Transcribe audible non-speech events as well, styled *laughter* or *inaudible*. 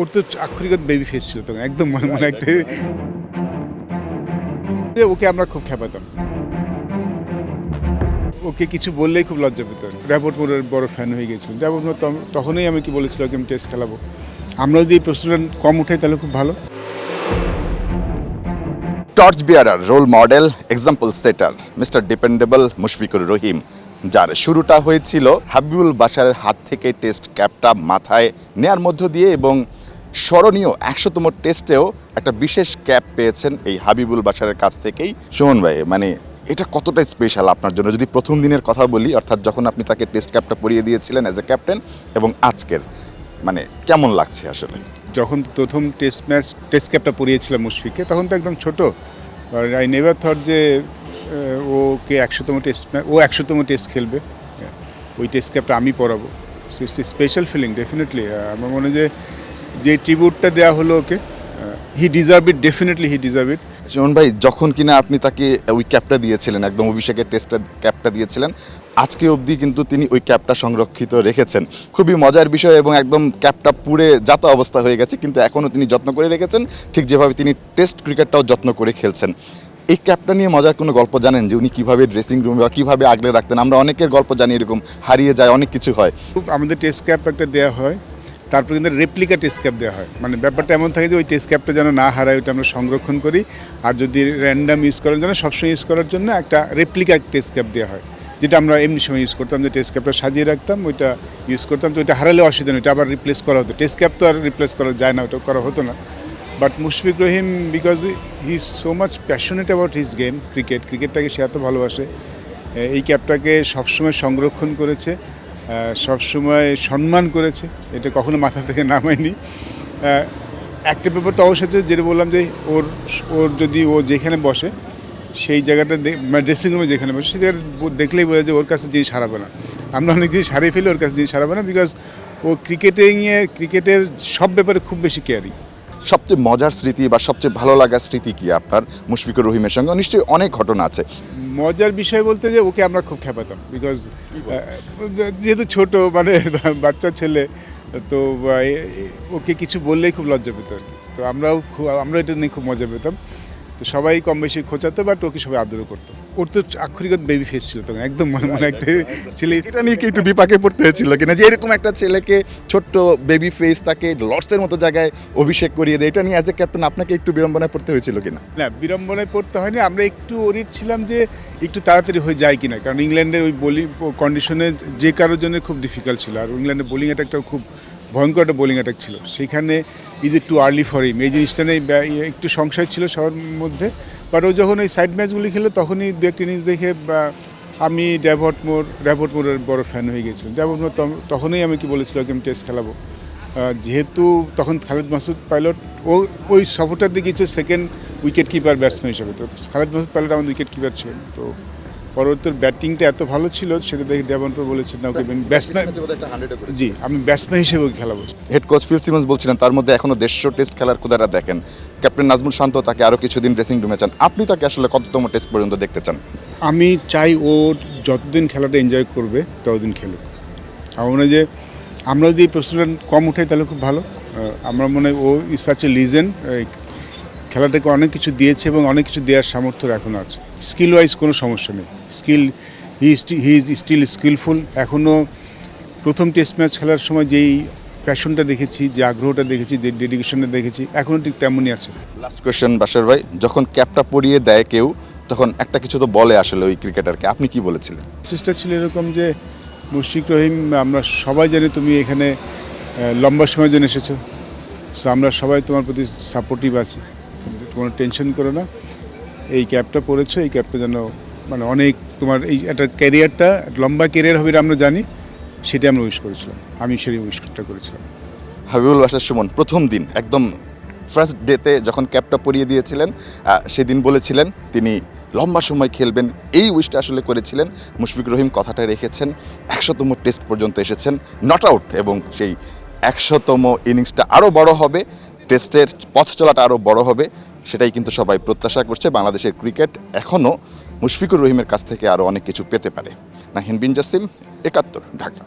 ওর তো আক্ষরিক baby face ছিল তখন একদম মনে মনে একটা ওকে আমরা খুব খেপাতাম। ওকে কিছু বললেই খুব লজ্জা পেত। র্যাপোর্ট মোড়ের বড় ফ্যান হয়ে গেছিলাম। র্যাপোর্ট মোড় তখনই আমি কি বলেছিল ওকে আমি টেস্ট খেলাবো। আমরা যদি এই প্রশ্নটা কম উঠাই তাহলে খুব ভালো। Torch bearer role model example সেটার মিস্টার ডিপেন্ডেবল মুশফিকুর রহিম যার শুরুটা হয়েছিল হাবিবুল বাশারের হাত থেকে টেস্ট ক্যাপটা মাথায় নেয়ার মধ্য দিয়ে এবং স্মরণীয় একশোতম টেস্টেও একটা বিশেষ ক্যাপ পেয়েছেন এই হাবিবুল বাসারের কাছ থেকেই। সুমন ভাই মানে এটা কতটা স্পেশাল আপনার জন্য? যদি প্রথম দিনের কথা বলি, অর্থাৎ যখন আপনি তাকে টেস্ট ক্যাপটা পরিয়ে দিয়েছিলেন অ্যাজ এ ক্যাপ্টেন এবং আজকের মানে কেমন লাগছে আসলে? যখন প্রথম টেস্ট ম্যাচ টেস্ট ক্যাপটা পরিয়েছিলাম মুশফিককে, তখন তো একদম ছোটো। আই নেভার থট যে ওকে একশোতম টেস্ট ও একশোতম টেস্ট খেলবে। ওই টেস্ট ক্যাপটা আমি পরাবো। স্পেশাল ফিলিং ডেফিনেটলি আমার মনে যে যে ট্রিবিউটটা দেওয়া হলো okay he deserve it definitely he deserve it Sumon ভাই যখন কিনা আপনি তাকে ওই ক্যাপটা দিয়েছিলেন একদম অভিষেকের টেস্টটা ক্যাপটা দিয়েছিলেন আজকে অবধি কিন্তু তিনি ওই ক্যাপটা সংরক্ষিত রেখেছেন। খুবই মজার বিষয় এবং একদম ক্যাপটা পুড়ে যাতা অবস্থা হয়ে গেছে কিন্তু এখনও তিনি যত্ন করে রেখেছেন ঠিক যেভাবে তিনি টেস্ট ক্রিকেটটাও যত্ন করে খেলছেন। এই ক্যাপটা নিয়ে মজার কোনো গল্প জানেন যে উনি কীভাবে ড্রেসিং রুমে বা কীভাবে আগলে রাখতেন? আমরা অনেকের গল্প জানি এরকম হারিয়ে যায় অনেক কিছু হয়। খুব আমাদের টেস্ট ক্যাপ একটা দেওয়া হয় তারপর কিন্তু রেপ্লিকা টেস্ট ক্যাপ দেওয়া হয়। মানে ব্যাপারটা এমন থাকে যে ওই টেস্ট ক্যাপটা যেন না হারায়, ওইটা আমরা সংরক্ষণ করি। আর যদি র্যান্ডাম ইউজ করার জন্য, সবসময় ইউজ করার জন্য একটা রেপ্লিকা টেস্ট ক্যাপ দেওয়া হয়। যেটা আমরা এমনি সময় ইউজ করতাম, যে টেস্ট ক্যাপটা সাজিয়ে রাখতাম, ওইটা ইউজ করতাম। তো ওইটা হারালে অসুবিধা নেই, ওইটা আবার রিপ্লেস করা হতো। টেস্ট ক্যাপ তো আর রিপ্লেস করা যায় না ওটা করা হতো না। But Mushfiq Rahim because he is so much passionate about his game cricket ক্রিকেটটাকে সে এত ভালোবাসে, এই ক্যাপটাকে সবসময় সংরক্ষণ করেছে। সবসময় সম্মান করেছে। এটা কখনো মাথা থেকে নামায়নি। একটা ব্যাপার তো অবশ্যই যেটা বললাম যে ওর ওর যদি ও যেখানে বসে, সেই জায়গাটা মানে ড্রেসিং রুমে যেখানে বসে সেই জায়গাটা দেখলেই বোঝা যায় ওর কাছে জিনিস হারাবে না। আমরা অনেক জিনিস হারিয়ে ফেলি ওর কাছে জিনিস হারাবে না বিকজ ও ক্রিকেটে নিয়ে ক্রিকেটের সব ব্যাপারে খুব বেশি কেয়ারিং সবচেয়ে মজার স্মৃতি বা সবচেয়ে ভালো লাগার স্মৃতি কি আপনার মুশফিকুর রহিমের সঙ্গে? নিশ্চয়ই অনেক ঘটনা আছে। মজার বিষয় বলতে যে ওকে আমরা খুব খেপাতাম বিকজ যেহেতু ছোট মানে *laughs* বাচ্চা ছেলে তো ওকে কিছু বললেই খুব লজ্জা পেত আর কি। তো আমরাও খুব আমরা এটা নিয়ে খুব মজা পেতাম। তো সবাই কম বেশি খোঁচাতো বাট ওকে সবাই আদর করতো। ওর তো আক্ষরিক বেবি ফেস ছিল তখন একদম মনে মনে একটা ছেলে এটা নিয়ে কি একটু বিপাকে পড়তে হয়েছিল কিনা? যে এরকম একটা ছেলেকে ছোট্ট বেবি ফেস তাকে লর্ডসের মতো জায়গায় অভিষেক করিয়ে দেয় এটা নিয়ে অ্যাজ এ ক্যাপ্টেন আপনাকে একটু বিড়ম্বনায় পড়তে হয়েছিল কিনা? না বিড়ম্বনায় পড়তে হয়নি। আমরা একটু ওরিট ছিলাম যে একটু তাড়াতাড়ি হয়ে যায় কিনা কারণ ইংল্যান্ডের ওই বোলিং কন্ডিশনে যে কারোর জন্য খুব ডিফিকাল্ট ছিল। আর ইংল্যান্ডের বোলিং অ্যাটাকটাও খুব ভয়ঙ্কর একটা বোলিং অ্যাটাক ছিল। সেখানে ইজ একটু আর্লি ফর হিম এই জিনিসটা নিয়ে ইয়ে একটু সংশয় ছিল সবার মধ্যে। বাট ও যখন ওই সাইড ম্যাচগুলি খেলো তখনই দু একটা ইনিংস দেখে আমি ড্যাভট মোর ড্যাভট মোরের বড় ফ্যান হয়ে গেছিলাম। ড্যাভট মোর তখনই আমি কি বলেছিলাম আমি টেস্ট খেলাবো। যেহেতু তখন খালেদ মাসুদ পাইলট ও, ওই সফরটার দিকে সেকেন্ড উইকেট কিপার ব্যাটসম্যান হিসেবে। তো খালেদ মাসুদ পাইলট আমাদের উইকেট কিপার ছিলেন। তো পরবর্তী ব্যাটিংটা এত ভালো ছিল সেটা দেখে ডেভনপুর বলেছেন না ওকে ব্যাটসম্যান জি আমি ব্যাটসম্যান হিসেবে ওকে খেলাবো হেড কোচ ফিল সিমন্স বলছিলেন তার মধ্যে এখনও দেড়শো টেস্ট খেলার কুদারা দেখেন। ক্যাপ্টেন নাজমুল শান্ত তাকে আরও কিছুদিন ড্রেসিং রুমে চান। আপনি তাকে আসলে কততম টেস্ট পর্যন্ত দেখতে চান? আমি চাই ও যতদিন খেলাটা এনজয় করবে ততদিন খেলুক। আমার মনে যে আমরা যদি এই প্রশ্নটা কম উঠাই তাহলে খুব ভালো। আমরা মনে হয় ও ইজ সাচ এ লিজেন্ড খেলাটাকে অনেক কিছু দিয়েছে এবং অনেক কিছু দেওয়ার সামর্থ্য এখনও আছে। স্কিল ওয়াইজ কোনো সমস্যা নেই। Skill he he is still skillful এখনও প্রথম টেস্ট ম্যাচ খেলার সময় যেই প্যাশনটা দেখেছি যে আগ্রহটা দেখেছি যে ডেডিকেশনটা দেখেছি এখনও ঠিক তেমনই আছে। লাস্ট কোয়েশ্চেন বাসার ভাই। যখন ক্যাপটা পরিয়ে দেয় কেউ তখন একটা কিছু তো বলে আসলে ওই ক্রিকেটারকে আপনি কি বলেছিলেন? মেসেজটা ছিল এরকম যে মুশফিক রহিম আমরা সবাই জানি তুমি এখানে লম্বা সময়ের জন্য এসেছ। সো আমরা সবাই তোমার প্রতি সাপোর্টিভ আছি। কোনো টেনশন করো না। এই ক্যাবটা পড়েছো, এই ক্যাবটা যেন মানে অনেক তোমার এই একটা ক্যারিয়ারটা লম্বা ক্যারিয়ার হবে আমরা জানি, সেটা আমরা উইশ করেছিলাম। আমি সেই উইশটা করেছিলাম। হাবিবুল বাসার সুমন, প্রথম দিন, একদম ফার্স্ট ডেতে যখন ক্যাপটা পরিয়ে দিয়েছিলেন সেদিন বলেছিলেন তিনি লম্বা সময় খেলবেন। এই উইশটা আসলে করেছিলেন। মুশফিক রহিম কথাটা রেখেছেন, একশোতম টেস্ট পর্যন্ত এসেছেন নট আউট এবং সেই একশোতম ইনিংসটা আরও বড় হবে টেস্টের পথ চলাটা আরও বড় হবে। সেটাই কিন্তু সবাই প্রত্যাশা করছে। বাংলাদেশের ক্রিকেট এখনও মুশফিকুর রহিমের কাছ থেকে আরও অনেক কিছু পেতে পারে। না হিনবিন জাসিম, একাত্তর, ঢাকা।